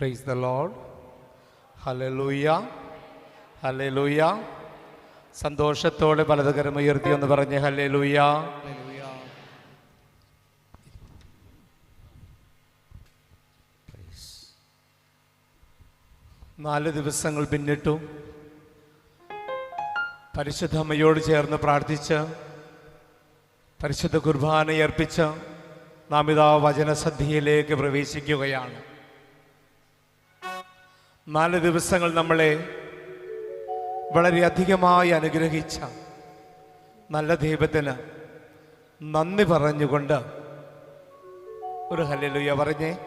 Praise the Lord hallelujah hallelujah സന്തോഷത്തോടെ വലതുകരം ഉയർത്തി എന്ന് പറഞ്ഞ് ഹലലൂയ നാല് ദിവസങ്ങൾ പിന്നിട്ടു. പരിശുദ്ധ അമ്മയോട് ചേർന്ന് പ്രാർത്ഥിച്ച് പരിശുദ്ധ കുർബാന അർപ്പിച്ച് നാം ഇതാ വചനസദ്യയിലേക്ക് പ്രവേശിക്കുകയാണ്. നാല് ദിവസങ്ങൾ നമ്മളെ വളരെയധികമായി അനുഗ്രഹിച്ച നല്ല ദൈവത്തിന് നന്ദി പറഞ്ഞുകൊണ്ട് ഒരു ഹലലുയ പറഞ്ഞേ.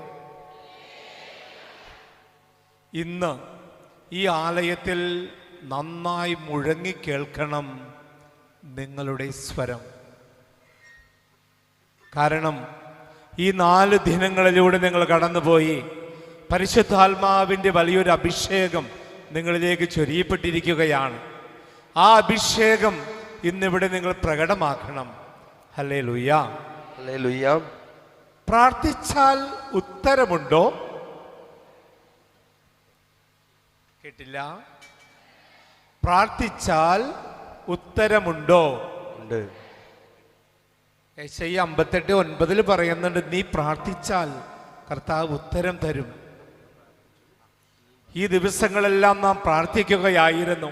ഇന്ന് ഈ ആലയത്തിൽ നന്നായി മുഴങ്ങി കേൾക്കണം നിങ്ങളുടെ സ്വരം. കാരണം ഈ നാല് ദിനങ്ങളിലൂടെ നിങ്ങൾ കടന്നുപോയി. പരിശുദ്ധാത്മാവിന്റെ വലിയൊരു അഭിഷേകം നിങ്ങളിലേക്ക് ചൊരിയപ്പെട്ടിരിക്കുകയാണ്. ആ അഭിഷേകം ഇന്നിവിടെ നിങ്ങൾ പ്രകടമാക്കണം. ഹലേ ലുയ്യ പ്രാർത്ഥിച്ചാൽ ഉത്തരമുണ്ടോ? കേട്ടില്ല. പ്രാർത്ഥിച്ചാൽ ഉത്തരമുണ്ടോ? ഉണ്ട്. യശയ്യ അമ്പത്തെട്ട് ഒൻപതിൽ പറയുന്നുണ്ട് നീ പ്രാർത്ഥിച്ചാൽ കർത്താവ് ഉത്തരം തരും. ഈ ദിവസങ്ങളെല്ലാം നാം പ്രാർത്ഥിക്കുകയായിരുന്നു.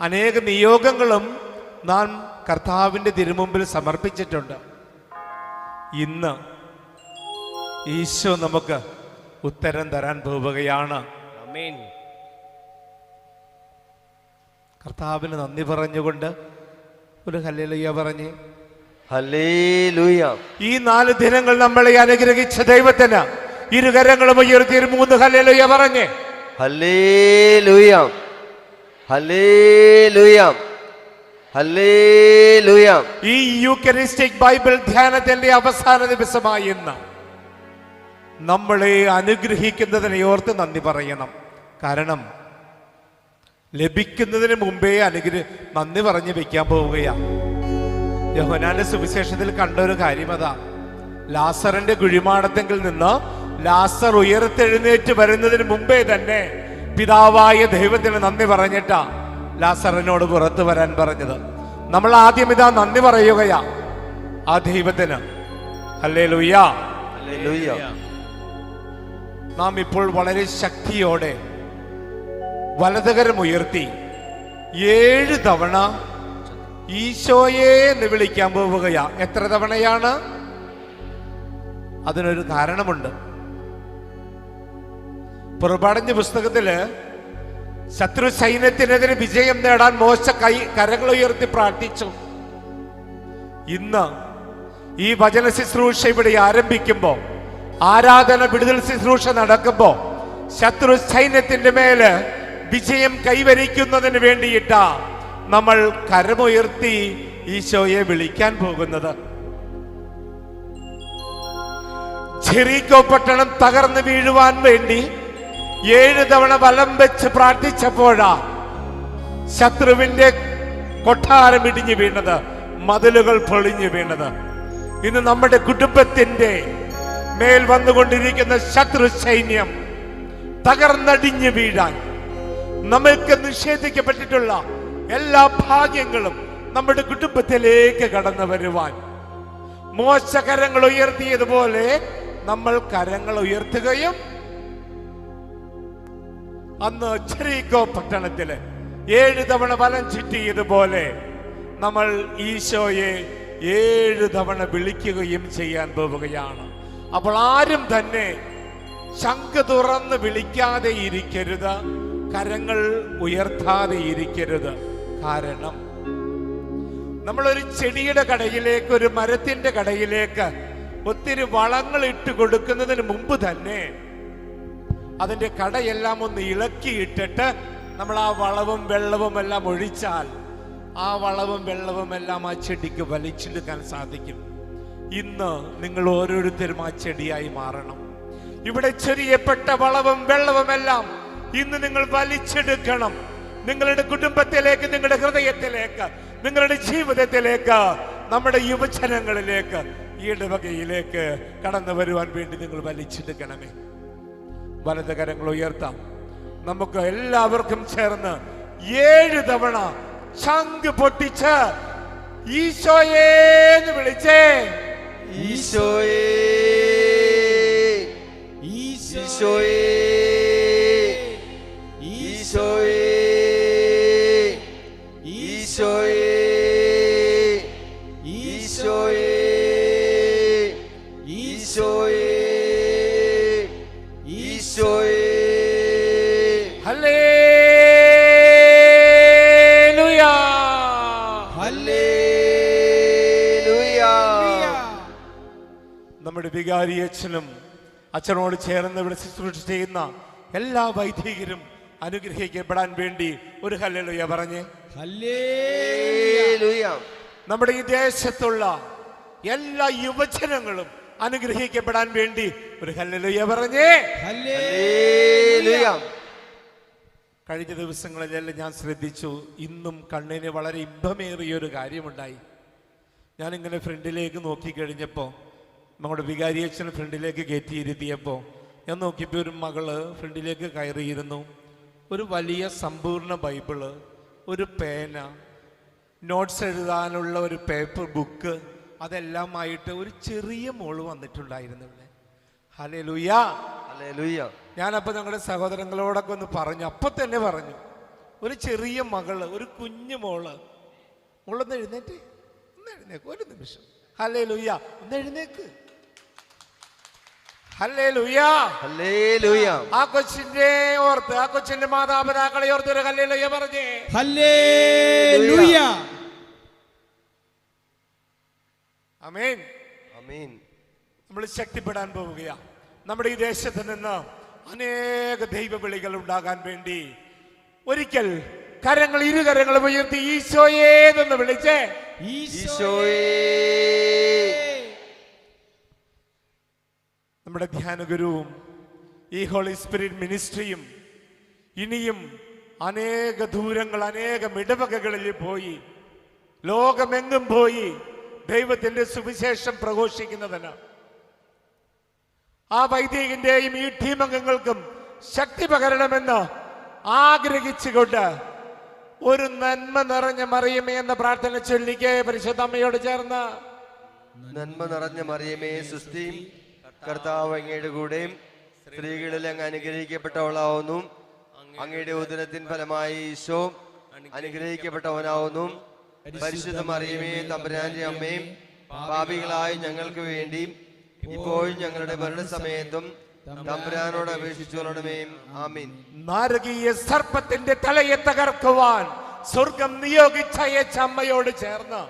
അനേക നിയോഗങ്ങളും നാം കർത്താവിന്റെ തിരുമുമ്പിൽ സമർപ്പിച്ചിട്ടുണ്ട്. ഇന്ന് ഈശോ നമുക്ക് ഉത്തരം തരാൻ പോവുകയാണ്. കർത്താവിന് നന്ദി പറഞ്ഞുകൊണ്ട് ഒരു ഹല്ലേലൂയ പറഞ്ഞ്. ഹല്ലേലൂയ. ഈ നാല് ദിനങ്ങൾ നമ്മളെ അനുഗ്രഹിച്ച ദൈവത്തിന് ഇരുകരങ്ങളും ഉയർത്തി മൂന്ന് ഹല്ലേലൂയ പറഞ്ഞ്. ഹല്ലേലൂയ. ഹല്ലേലൂയ. ഹല്ലേലൂയ. ഈ യൂക്കറിസ്റ്റിക് ബൈബിൾ ധ്യാനത്തിന്റെ അവസാന ദിവസമായി ഇന്ന് നമ്മളെ അനുഗ്രഹിക്കുന്നതിനെ ഓർത്ത് നന്ദി പറയണം. കാരണം ലഭിക്കുന്നതിന് മുമ്പേ അനുഗ്രഹ നന്ദി പറഞ്ഞ് വെക്കാൻ പോവുകയാണ് യഹോനാന്റെ സുവിശേഷത്തിൽ കണ്ട ഒരു കാര്യം അതാ. ലാസറിന്റെ കുഴിമാടത്തെങ്കിൽ നിന്ന് ലാസർ ഉയർത്തെഴുന്നേറ്റ് വരുന്നതിന് മുമ്പേ തന്നെ പിതാവായ ദൈവത്തിന് നന്ദി പറഞ്ഞിട്ടാ ലാസറിനോട് പുറത്തു വരാൻ പറഞ്ഞത്. നമ്മൾ ആദ്യം ഇതാ നന്ദി പറയുകയാ. ആ ദൈവത്തിന്. അല്ലേ ലുയ്യ ഹല്ലേലൂയ. നാം ഇപ്പോൾ വളരെ ശക്തിയോടെ വലതുകരം ഉയർത്തി ഏഴ് തവണ ഈശോയെ എന്ന് വിളിക്കാൻ പോവുകയാ. എത്ര തവണയാണ്? അതിനൊരു കാരണമുണ്ട്. പുറപാടഞ്ഞ പുസ്തകത്തിൽ ശത്രു സൈന്യത്തിനെതിരെ വിജയം നേടാൻ മോശ കൈ കരങ്ങൾ ഉയർത്തി പ്രാർത്ഥിച്ചു. ഇന്ന് ഈ വചന ശുശ്രൂഷ ഇവിടെ ആരംഭിക്കുമ്പോ ആരാധന വിടുതൽ ശുശ്രൂഷ നടക്കുമ്പോ ശത്രു സൈന്യത്തിന്റെ മേൽ വിജയം കൈവരിക്കുന്നതിന് വേണ്ടിയിട്ടാ നമ്മൾ കരമുയർത്തി ഈശോയെ വിളിക്കാൻ പോകുന്നത്. ജെറീക്കോ പട്ടണം തകർന്നു വീഴുവാൻ വേണ്ടി ഏഴ് തവണ വലം വെച്ച് പ്രാർത്ഥിച്ചപ്പോഴാ ശത്രുവിന്റെ കൊട്ടാരം ഇടിഞ്ഞു വീണത് മതിലുകൾ പൊളിഞ്ഞു വീണത്. ഇന്ന് നമ്മുടെ കുടുംബത്തിന്റെ മേൽ വന്നുകൊണ്ടിരിക്കുന്ന ശത്രു സൈന്യം തകർന്നടിഞ്ഞു വീഴാൻ നമ്മൾക്ക് നിഷേധിക്കപ്പെട്ടിട്ടുള്ള എല്ലാ ഭാഗ്യങ്ങളും നമ്മുടെ കുടുംബത്തിലേക്ക് കടന്നു വരുവാൻ. മോശ കരങ്ങൾ ഉയർത്തിയതുപോലെ നമ്മൾ കരങ്ങൾ ഉയർത്തുകയും അന്ന് ചെറിയോ പട്ടണത്തിൽ ഏഴ് തവണ വലം ചുറ്റിയതുപോലെ നമ്മൾ ഈശോയെ ഏഴ് തവണ വിളിക്കുകയും ചെയ്യാൻ പോവുകയാണ്. അപ്പോൾ ആരും തന്നെ ശങ്ക തുറന്ന് വിളിക്കാതെ ഇരിക്കരുത് കരങ്ങൾ ഉയർത്താതെ ഇരിക്കരുത്. കാരണം നമ്മളൊരു ചെടിയുടെ കടയിലേക്ക് ഒരു മരത്തിന്റെ കടയിലേക്ക് ഒത്തിരി വളങ്ങൾ ഇട്ട് കൊടുക്കുന്നതിന് മുമ്പ് തന്നെ അതിന്റെ കടയെല്ലാം ഒന്ന് ഇളക്കിയിട്ടിട്ട് നമ്മൾ ആ വളവും വെള്ളവും എല്ലാം ഒഴിച്ചാൽ ആ വളവും വെള്ളവും എല്ലാം ആ ചെടിക്ക് വലിച്ചെടുക്കാൻ സാധിക്കും. ഇന്ന് നിങ്ങൾ ഓരോരുത്തരും ആ ചെടിയായി മാറണം. ഇവിടെ ചെറിയപ്പെട്ട വളവും വെള്ളവും എല്ലാം ഇന്ന് നിങ്ങൾ വലിച്ചെടുക്കണം. നിങ്ങളുടെ കുടുംബത്തിലേക്ക് നിങ്ങളുടെ ഹൃദയത്തിലേക്ക് നിങ്ങളുടെ ജീവിതത്തിലേക്ക് നമ്മുടെ യുവജനങ്ങളിലേക്ക് ഈ ഇടവകയിലേക്ക് കടന്നു വരുവാൻ വേണ്ടി നിങ്ങൾ വലിച്ചെടുക്കണമേ. വലത് കരങ്ങൾ ഉയർത്താം. നമുക്ക് എല്ലാവർക്കും ചേർന്ന് ഏഴ് തവണ ചങ്ക് പൊട്ടിച്ച് ഈശോയേന്ന് വിളിച്ചേ. ഈശോയേ ഈശോയേ ഈശോയേ. നമ്മുടെ വികാരി അച്ഛനും അച്ഛനോട് ചേർന്ന് ഇവിടെ ശുശ്രൂഷ ചെയ്യുന്ന എല്ലാ വൈദികരും അനുഗ്രഹിക്കപ്പെടാൻ വേണ്ടി ഒരു ഹല്ലേലൂയ പറഞ്ഞേ. ഹല്ലേലൂയ. നമ്മുടെ ഈ ദേശത്തുള്ള എല്ലാ യുവജനങ്ങളും അനുഗ്രഹിക്കപ്പെടാൻ വേണ്ടി ഒരു ഹല്ലേലൂയ പറഞ്ഞേ. ഹല്ലേലൂയ. കഴിഞ്ഞ ദിവസങ്ങളിലെല്ലാം ഞാൻ ശ്രദ്ധിച്ചു. ഇന്നും കണ്ണിന് വളരെ ഇമ്പമേറിയ ഒരു കാര്യമുണ്ടായി. ഞാനിങ്ങനെ ഫ്രണ്ടിലേക്ക് നോക്കിക്കഴിഞ്ഞപ്പോൾ നമ്മുടെ വികാരിയച്ഛൻ ഫ്രണ്ടിലേക്ക് കയറ്റിയിരുത്തിയപ്പോൾ ഞാൻ നോക്കിയപ്പോൾ ഒരു മകൾ ഫ്രണ്ടിലേക്ക് കയറിയിരുന്നു. ഒരു വലിയ സമ്പൂർണ ബൈബിൾ ഒരു പേന നോട്ട്സ് എഴുതാനുള്ള ഒരു പേപ്പർ ബുക്ക് അതെല്ലാമായിട്ട് ഒരു ചെറിയ മോൾ വന്നിട്ടുണ്ടായിരുന്നു ഇവിടെ. ഹലേ ലുയാ ഞാനപ്പോൾ ഞങ്ങളുടെ സഹോദരങ്ങളോടൊക്കെ ഒന്ന് പറഞ്ഞു. അപ്പൊ തന്നെ പറഞ്ഞു. ഒരു ചെറിയ മകൾ ഒരു കുഞ്ഞു മോൾ. മോളൊന്ന് എഴുന്നേറ്റ്. ഒന്ന് എഴുന്നേക്ക്. ഒരു നിമിഷം. ഹലേ ലുയ്യ ഒന്ന് എഴുന്നേക്ക്. ലുയ്യ ആ കൊച്ചിന്റെ ഓർത്ത് ആ കൊച്ചിന്റെ മാതാപിതാക്കളെ ഓർത്ത് ഒരു ഹലേ ലുയ്യ പറഞ്ഞേ. ഹല്ലേലൂയ അമീൻ ആമീൻ നമ്മൾ ശക്തിപ്പെടാൻ പോവുകയാ. നമ്മുടെ ഈ ദേശത്ത് നിന്ന് അനേക ദൈവവിളികൾ ഉണ്ടാകാൻ വേണ്ടി ഒരിക്കൽ കരങ്ങൾ ഇരു കരങ്ങളും ഉയർത്തി ഈശോയേതെന്ന് വിളിച്ചേ ഈശോയേ നമ്മുടെ ധ്യാനഗുരുവും ഈ ഹോളി സ്പിരിറ്റ് മിനിസ്ട്രിയും ഇനിയും അനേക ദൂരങ്ങൾ അനേകം ഇടവകകളിൽ പോയി ലോകമെങ്ങും പോയി ദൈവത്തിന്റെ സുവിശേഷം പ്രഘോഷിക്കുന്നതിന് ആ വൈദികന്റെയും ഈ ടീം അംഗങ്ങൾക്കും ശക്തി പകരണമെന്ന് ആഗ്രഹിച്ചുകൊണ്ട് ഒരു നന്മ നിറഞ്ഞ മറിയമേ എന്ന പ്രാർത്ഥന പരിശുദ്ധ അമ്മയോട് ചേർന്ന്. നന്മ നിറഞ്ഞ മറിയമേ സുസ്തി കർത്താവ് അങ്ങയുടെ കൂടെയും സ്ത്രീകളിൽ അങ്ങ് അനുഗ്രഹിക്കപ്പെട്ടവളാവുന്നു. അങ്ങയുടെ ഉദരത്തിൻ ഫലമായി ഈശോ അനുഗ്രഹിക്കപ്പെട്ടവനാവുന്നു. പരിശുദ്ധ മറിയമേ തമ്പുരാന്റെ അമ്മയും പാപികളായ ഞങ്ങൾക്ക് വേണ്ടി ഇപ്പോഴും ഞങ്ങളുടെ മരണസമയത്തും തമ്പുരാനോട് അപേക്ഷിച്ചോളണമേ ആമീൻ. നാരകീയ സർപ്പത്തിന്റെ തലയെ തകർക്കുവാൻ സ്വർഗം നിയോഗിച്ചയച്ച അമ്മയോട് ചേർന്ന്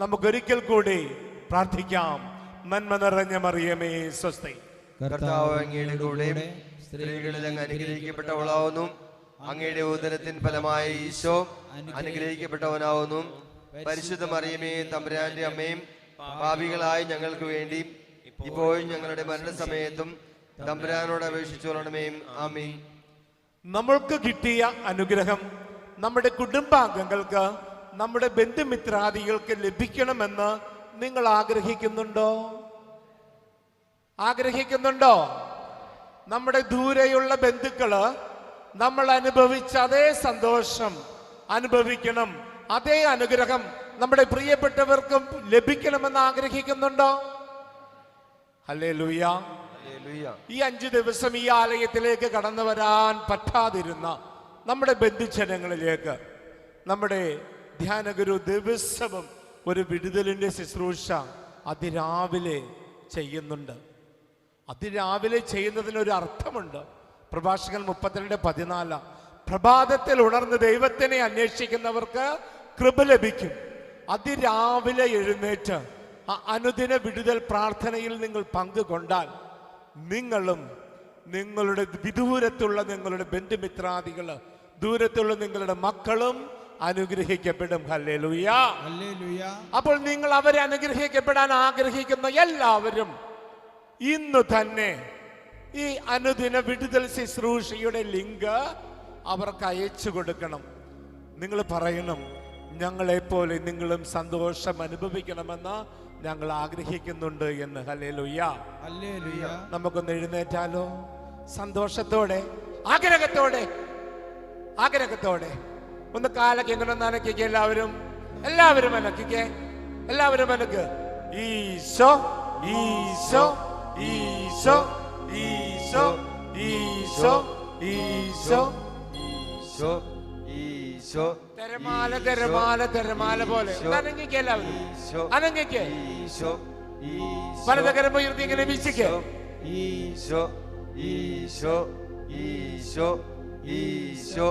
നമുക്കൊരിക്കൽ കൂടി പ്രാർത്ഥിക്കാം. നന്മ നിറഞ്ഞ മറിയമേ സ്വസ്തി. കർത്താവ് അങ്ങയുടെ സ്ത്രീകളിൽ അങ്ങ് അനുഗ്രഹിക്കപ്പെട്ടവളാവുന്നു. അങ്ങയുടെ ഉദരത്തിൻ ഫലമായ ഈശോ അനുഗ്രഹിക്കപ്പെട്ടവനാവുന്നു. പരിശുദ്ധ മറിയമേ തമ്പുരാന്റെ അമ്മയും പാപികളായ ഞങ്ങൾക്ക് വേണ്ടി ഇപ്പോഴും ഞങ്ങളുടെ മരണസമയത്തും തമ്പുരാനോട് അപേക്ഷിച്ചോളണമേയും ആമീൻ. നമ്മൾക്ക് കിട്ടിയ അനുഗ്രഹം നമ്മുടെ കുടുംബാംഗങ്ങൾക്ക് നമ്മുടെ ബന്ധുമിത്രാദികൾക്ക് ലഭിക്കണമെന്ന് നിങ്ങൾ ആഗ്രഹിക്കുന്നുണ്ടോ? ആഗ്രഹിക്കുന്നുണ്ടോ? നമ്മുടെ ദൂരെയുള്ള ബന്ധുക്കൾ നമ്മൾ അനുഭവിച്ച അതേ സന്തോഷം അനുഭവിക്കണം. അതേ അനുഗ്രഹം നമ്മുടെ പ്രിയപ്പെട്ടവർക്കും ലഭിക്കണമെന്ന് ആഗ്രഹിക്കുന്നുണ്ടോ? ഈ അഞ്ചു ദിവസം ഈ ആലയത്തിലേക്ക് കടന്നു വരാൻ പറ്റാതിരുന്ന നമ്മുടെ ബന്ധുജനങ്ങളിലേക്ക് നമ്മുടെ ധ്യാനഗുരു ദിവസവും ഒരു വിടുതലിന്റെ ശുശ്രൂഷ അതിരാവിലെ ചെയ്യുന്നുണ്ട്. അതിരാവിലെ ചെയ്യുന്നതിനൊരു അർത്ഥമുണ്ട്. പ്രഭാഷകൻ മുപ്പത്തിരണ്ട് പതിനാല്. പ്രഭാതത്തിൽ ഉണർന്ന് ദൈവത്തിനെ അന്വേഷിക്കുന്നവർക്ക് കൃപ ലഭിക്കും. അതിരാവിലെ എഴുന്നേറ്റ് ആ അനുദിന വിടുതൽ പ്രാർത്ഥനയിൽ നിങ്ങൾ പങ്കുകൊണ്ടാൽ നിങ്ങളും നിങ്ങളുടെ വിദൂരത്തുള്ള നിങ്ങളുടെ ബന്ധുമിത്രാദികൾ ദൂരത്തുള്ള നിങ്ങളുടെ മക്കളും അനുഗ്രഹിക്കപ്പെടും. അപ്പോൾ നിങ്ങൾ അവരെ അനുഗ്രഹിക്കപ്പെടാൻ ആഗ്രഹിക്കുന്ന എല്ലാവരും ഇന്ന് തന്നെ ഈ അനുദിന വിടുതൽ ശുശ്രൂഷയുടെ ലിങ്ക് അവർക്ക് അയച്ചു കൊടുക്കണം. നിങ്ങൾ പറയണം ഞങ്ങളെപ്പോലെ നിങ്ങളും സന്തോഷം അനുഭവിക്കണമെന്ന് ഞങ്ങൾ ആഗ്രഹിക്കുന്നുണ്ട് എന്ന്. നമുക്കൊന്ന് എഴുന്നേറ്റാലോ? സന്തോഷത്തോടെ ആഗ്രഹത്തോടെ ആഗ്രഹത്തോടെ. ഒന്ന് കാലൊക്കെ ഇങ്ങനെ ഒന്ന് അനക്കിക്കേ എല്ലാവരും. എല്ലാവരും അനക്കിക്കേ. എല്ലാവരും അനക്ക്. ഈശോ ഈശോ ഈശോ ഈശോ ഈശോ ഈശോ ഈശോ. ഈശോ തിരമാല തിരമാല തിരമാല പോലെ ഈശോ. ഒന്ന് അനങ്ങിക്കേ എല്ലാവരും. ഈശോ അനങ്ങിക്കേ. ഈശോ ഈശോ വലതകരം ഉയർത്തി ഇങ്ങനെ വീശിക്കേ. Eesho Isho Isho Isho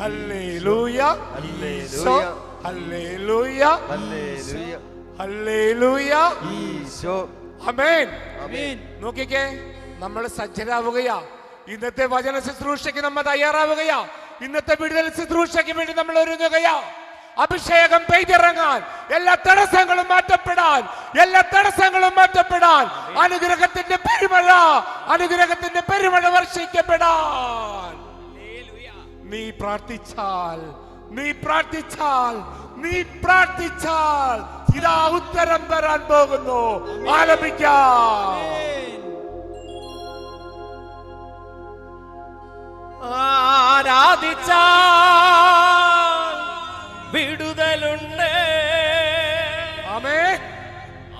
hallelujah. Hallelujah. Hallelujah. Hallelujah. Hallelujah. Isho. ആമേൻ. ആമേൻ. നോക്കിക്കേ നമ്മൾ സജ്ജരാവുകയാ. ഇന്നത്തെ വചന ശുശ്രൂഷയ്ക്ക് നമ്മൾ തയ്യാറാവുകയാ. ഇന്നത്തെ വിടുതൽ ശുശ്രൂഷയ്ക്ക് വേണ്ടി നമ്മൾ ഒരുങ്ങുകയാ അഭിഷേകം പെയ്തിറങ്ങാൻ എല്ലാ തടസ്സങ്ങളും മാറ്റപ്പെടാൻ എല്ലാ തടസ്സങ്ങളും മാറ്റപ്പെടാൻ അനുഗ്രഹത്തിന്റെ പെരുമഴ അനുഗ്രഹത്തിന്റെ പെരുമഴ വർഷിക്കപ്പെടാൻ. നീ പ്രാർത്ഥിച്ചാൽ നീ പ്രാർത്ഥിച്ചാൽ നീ പ്രാർത്ഥിച്ചാൽ ഇതാ ഉത്തരം തരാൻ പോകുന്നു. ആലപിക്കാം. ആരാധിച്ചാൽ വിടുതലുണ്ട്. ആമേ.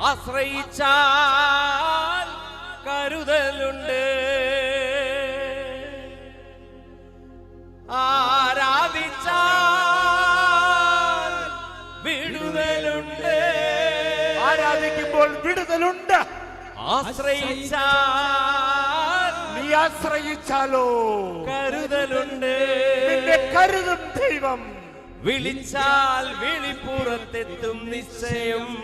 ആശ്രയിച്ചാൽ കരുതലുണ്ട്. ആരാധിച്ചാൽ വിടുതലുണ്ട്. ആരാധിക്കുമ്പോൾ വിടുതലുണ്ട്. ആശ്രയിച്ചാൽ ആശ്രയിച്ചാലോ? കരുതലുണ്ട്. നിന്നെ കരുതും ദൈവം. വിളിച്ചാൽ വിളിപ്പുറത്തെത്തും നിശ്ചയം.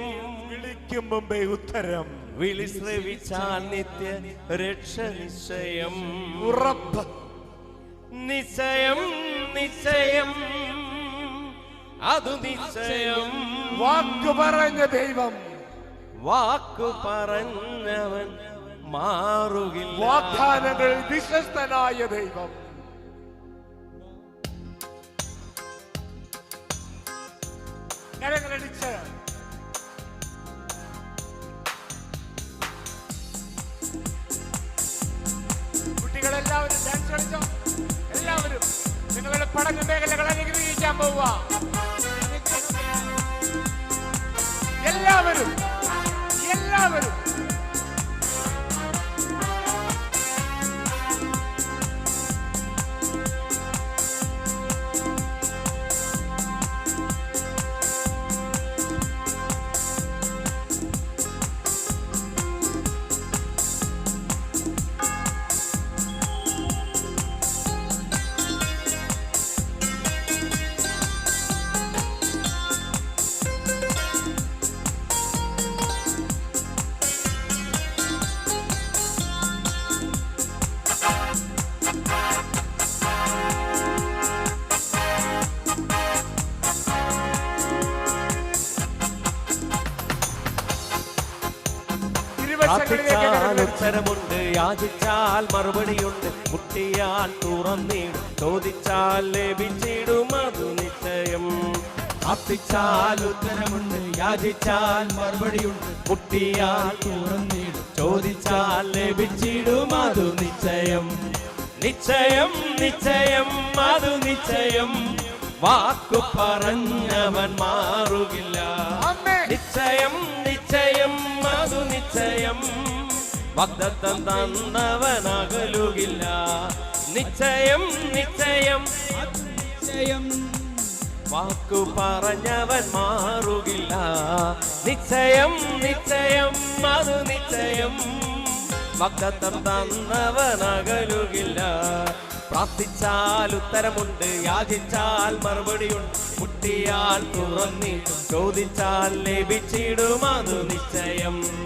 വിളിക്കും മുമ്പേ ഉത്തരം. വിളി ശ്രവിച്ചാൽ നിത്യ രക്ഷ നിശ്ചയം. ഉറപ്പ്. നിശ്ചയം നിശ്ചയം. അതു നിശ്ചയം. വാക്കു പറഞ്ഞ ദൈവം. വാക്കു പറഞ്ഞവൻ മാറുകില്ല. വാഗ്ദാനങ്ങൾ വിശ്വസ്തനായ ദൈവം. കരങ്ങളടിച്ച്. കുട്ടികളെല്ലാവരും ഡാൻസ് കളിച്ചോ? എല്ലാവരും നിങ്ങളുടെ പഠന മേഖലകൾ അനുഗ്രഹിക്കാൻ പോവുക. എല്ലാവരും എല്ലാവരും കരങ്ങളടിച്ച് ഉത്തരമുണ്ട്. യാചിച്ചാൽ മറുപടിയുണ്ട്. മുട്ടിയാൽ തുറന്നിടും. ചോദിച്ചാൽ ലഭിച്ചിടും. അത് നിശ്ചയം. പ്രാർത്ഥിച്ചാൽ ഉത്തരമുണ്ട്. യാചിച്ചാൽ മറുപടിയുണ്ട്. മുട്ടിയാൽ തുറന്നിടും. ചോദിച്ചാൽ ലഭിച്ചിടും. അത് നിശ്ചയം. നിശ്ചയം നിശ്ചയം അത് നിശ്ചയം. വാക്കു പറഞ്ഞവൻ മാറുകില്ല. നിശ്ചയം ഭക്തത്വം തന്നവനകലുകില്ല. നിശ്ചയം നിശ്ചയം. നിശ്ചയം. വാക്കു പറഞ്ഞവൻ മാറുകില്ല. നിശ്ചയം നിശ്ചയം അതു നിശ്ചയം. ഭക്തത്വം തന്നവനകലുകില്ല. പ്രാർത്ഥിച്ചാൽ ഉത്തരമുണ്ട് യാചിച്ചാൽ മറുപടിയുണ്ട്. മുട്ടിയാൽ തുറന്നി ചോദിച്ചാൽ ലഭിച്ചിടും അത് നിശ്ചയം.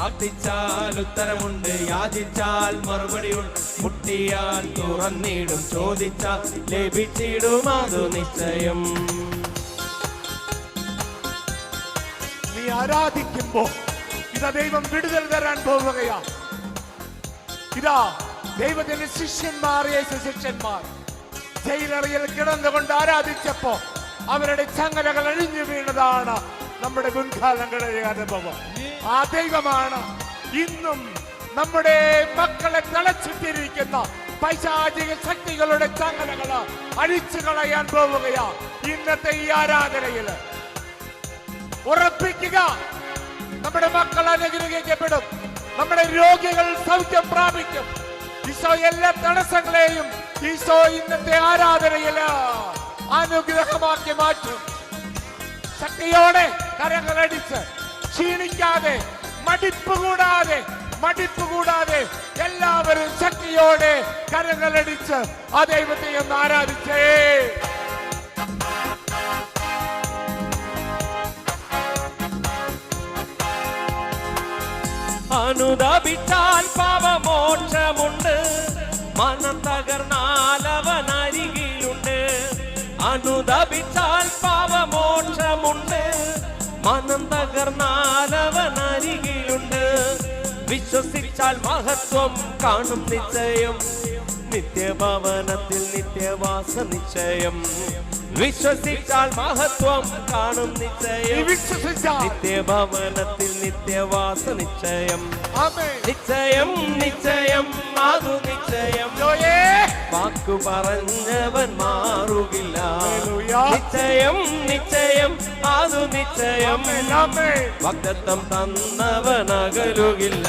പ്രാർത്ഥിച്ചാൽ ഉത്തരമുണ്ട് യാചിച്ചാൽ മറുപടിയുണ്ട്. മുട്ടിയാൽ തുറന്നിടും ചോദിച്ചാൽ ലഭിച്ചിടും അത് നിശ്ചയം. നീ ആരാധിക്കുമ്പോ ഇതാ ദൈവം വിടുതൽ തരാൻ പോവുകയാ. ഇതാ ദൈവത്തിന്റെ ശിഷ്യന്മാർ യേശു ശിഷ്യന്മാർ. ജയിലറിയിൽ കിടന്നുകൊണ്ട് ആരാധിച്ചപ്പോ അവരുടെ ചങ്ങലകൾ അഴിഞ്ഞു വീണതാണ് നമ്മുടെ മുൻകാലങ്ങളിലെ അനുഭവം. ആ ദൈവമാണ്. ഇന്നും നമ്മുടെ മക്കളെ തളച്ചിട്ടിരിക്കുന്ന പൈശാചിക ശക്തികളുടെ ചങ്ങലകൾ അഴിച്ചു കളയാൻ പോവുകയാ. ഇന്നത്തെ ഈ ആരാധനയിൽ. ഉറപ്പിക്കുക. നമ്മുടെ മക്കൾ അനുഗ്രഹിക്കപ്പെടും. നമ്മുടെ രോഗികൾ സൗഖ്യം പ്രാപിക്കും. ഈശോ എല്ലാ തടസ്സങ്ങളെയും ഈശോ ഇന്നത്തെ ആരാധനയിൽ അനുഗ്രഹമാക്കി മാറ്റും. ശക്തിയോടെ കരങ്ങളടിച്ച് ക്ഷീണിക്കാതെ മടിപ്പ് കൂടാതെ മടിപ്പ് കൂടാതെ എല്ലാവരും ശക്തിയോടെ കരങ്ങളടിച്ച് ആ ദൈവത്തെ ഒന്ന് ആരാധിച്ചേ. അനുദപിച്ചാൽ പാപമോക്ഷമുണ്ട്. മനം തകർന്നാൽ അവൻ അരികിലുണ്ട് അനുദപിച്ചാൽ അരികിലുണ്ട് വിശ്വസിച്ചാൽ മഹത്വം കാണും നിശ്ചയം. നിത്യഭവനത്തിൽ നിത്യവാസ നിശ്ചയം. വിശ്വസിച്ചാൽ മഹത്വം കാണും നിശ്ചയം നിത്യഭവനത്തിൽ നിത്യവാസ നിശ്ചയം. നിശ്ചയം നിശ്ചയം മാതു നിശ്ചയം. വാക്കു പറഞ്ഞവൻ മാറുകില്ല. നിശ്ചയം നിശ്ചയം മാതു നിശ്ചയം. വാഗ്ദത്തം തന്നവൻ അകലുകില്ല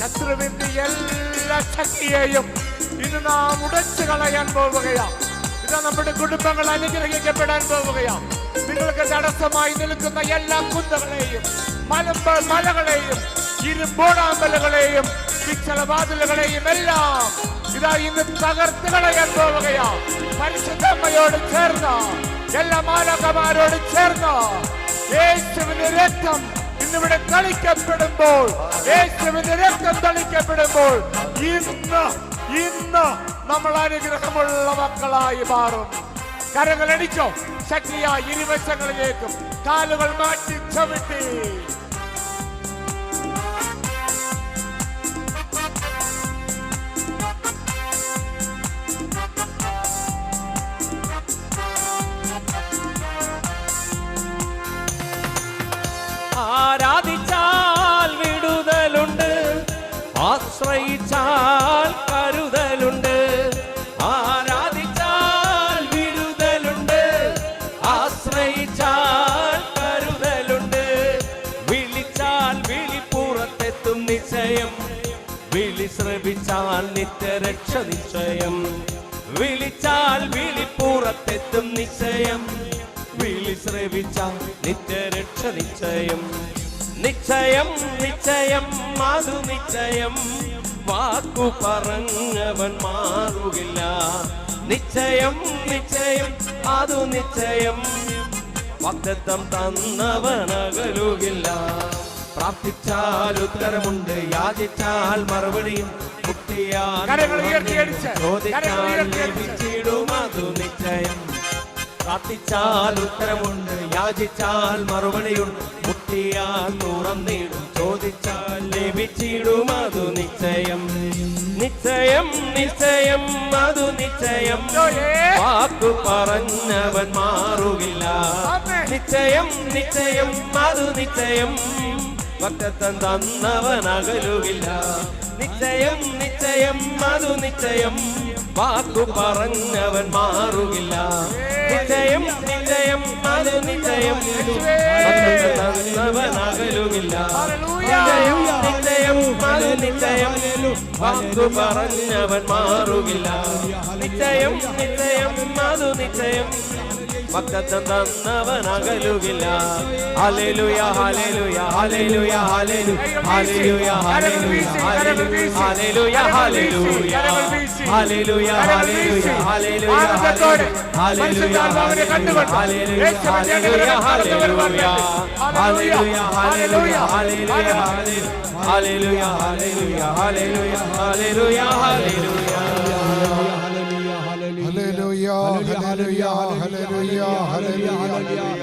ശത്രുവിന്റെ എല്ലാ ശക്തിയെയും ഇന്ന് നാം ഉടച്ചു കളയാൻ പോവുകയാണ്. ഇത് നമ്മുടെ കുടുംബങ്ങൾ അനുഗ്രഹിക്കപ്പെടാൻ പോവുകയാണ്. നിങ്ങൾക്ക് തടസ്സമായി നിൽക്കുന്ന എല്ലാ കുന്തകളെയും മലമ്പ മലകളെയും ഇരുമ്പോടാമ്പലുകളെയും പിച്ചളവാതിലുകളെയും എല്ലാം ഇതാ ഇന്ന് തകർത്ത് കളയാൻ പോവുകയാ പരിശുദ്ധമ്മയോട് ചേർന്ന എല്ലാ മാലകമാരോട് ചേർന്ന ഏറ്റവും രക്തം ഇന്നിവിടെ തളിക്കപ്പെടുമ്പോൾ യേശുവിന്റെ രക്തം തളിക്കപ്പെടുമ്പോൾ ഇന്ന് ഇന്ന് നമ്മൾ അനുഗ്രഹമുള്ള മക്കളായി മാറും. കരങ്ങളടിച്ചോ? ശക്തിയായി ഇരുവശങ്ങളിലേക്കും കാലുകൾ മാറ്റി ചവിട്ടി. വിളി ശ്രവിച്ചാൽ നിത്യരക്ഷ നിശ്ചയം. വിളിച്ചാൽ വിളിപ്പുറത്തെത്തും നിശ്ചയം. വിളി ശ്രവിച്ചാൽ നിത്യരക്ഷ നിശ്ചയം. നിശ്ചയം നിശ്ചയം അതു നിശ്ചയം. വാക്കു പറഞ്ഞവൻ മാറുകില്ല. നിശ്ചയം നിശ്ചയം അതു നിശ്ചയം. വാഗ്ദത്തം തന്നവൻ അകലുകില്ല. പ്രാർത്ഥിച്ചാൽ ഉത്തരമുണ്ട് യാചിച്ചാൽ മറുപടിയും നിശ്ചയം. പ്രാർത്ഥിച്ചാൽ ഉത്തരമുണ്ട് യാചിച്ചാൽ മറുപടിയുണ്ട് മുട്ടിയാൽ തുറന്നിടും ചോദിച്ചാൽ ലഭിച്ചിടും അതു നിശ്ചയം. നിശ്ചയം നിശ്ചയം അതു നിശ്ചയം. വാക്കു പറഞ്ഞവൻ മാറുകില്ല. നിശ്ചയം നിശ്ചയം അതു നിശ്ചയം. ഭക്തത്വം തന്നവൻ അകലുകില്ല നിശ്ചയം നിശ്ചയം അതു നിശ്ചയം. വാക്കു പറഞ്ഞവൻ മാറുകില്ല. നിശ്ചയം നിശ്ചയം അതു നിശ്ചയം. തന്നവനകലുകില്ല. നിശ്ചയം നിശ്ചയം അതു നിശ്ചയം. വാക്കു പറഞ്ഞവൻ മാറുകില്ല. നിശ്ചയം നിശ്ചയം അതു നിശ്ചയം. ഭക്തത്വം തന്നവൻ അകലുകില്ല hallelujah hallelujah hallelujah hallelujah hallelujah hallelujah hallelujah hallelujah hallelujah hallelujah hallelujah hallelujah hallelujah hallelujah hallelujah hallelujah hallelujah